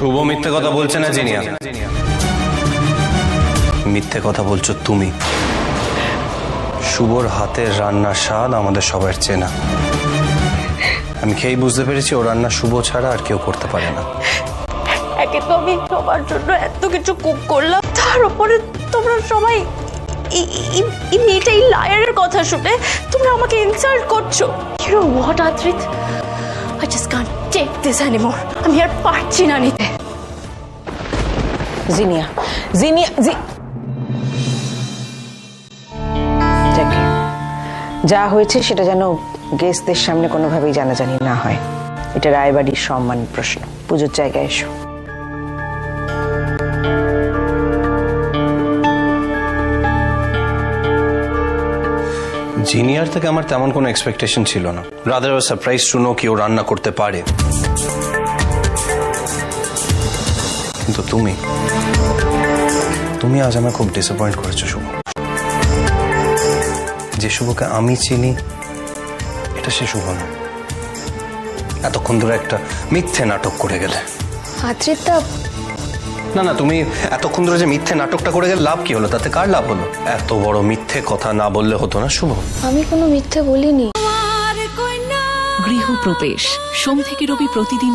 শুভ মিথ্যে কথা বলছে না জিনিয়া? মিথ্যে কথা বলছো তুমি। শুভর হাতের রান্নার স্বাদ আমাদের সবার চেনা। আমি খেয়েই বুঝতে পেরেছি ও রান্না শুভ ছাড়া আর কেউ করতে পারে না। একে তো আমি সবার জন্য এত কিছু কুক করলাম তার উপরে তোমরা সবাই এই- এই- এই মেয়েটা এই লায়ারের কথা শুনে তোমরা আমাকে ইনসাল্ট করছ। You know what Adrit? I just can't take this anymore. আমি আর পারছি না নিতে জিনিয়া জিনিয়া যা হয়েছে সেটা যেন গেস্টদের সামনে কোনোভাবেই জানাজানি না হয়। এটা রায়বাড়ির সম্মান প্রশ্ন। পুজোর জায়গায় এসো। জিনিয়ার থেকে আমার তেমন কোনো এক্সপেকটেশন ছিল না। রাদার সারপ্রাইজ টু নো কি ও রান্না করতে পারে। কিন্তু তুমি তুমি আজ আমায় খুব ডিসঅ্যাপয়েন্ট করেছ, শুভ। যে শুভকে আমি চিনি, এটা সে শুভ না। এতক্ষণ ধরে একটা মিথ্যে নাটক করে গেলে। আদ্রিতা না না তুমি এতক্ষণ ধরে যে মিথ্যে নাটকটা করে গেলে লাভ কি হলো? তাতে কার লাভ হলো? এত বড় মিথ্যে কথা না বললে হতো না শুভ। আমি কোনো মিথ্যে বলিনি। গৃহপ্রবেশ। সোম থেকে রবি প্রতিদিন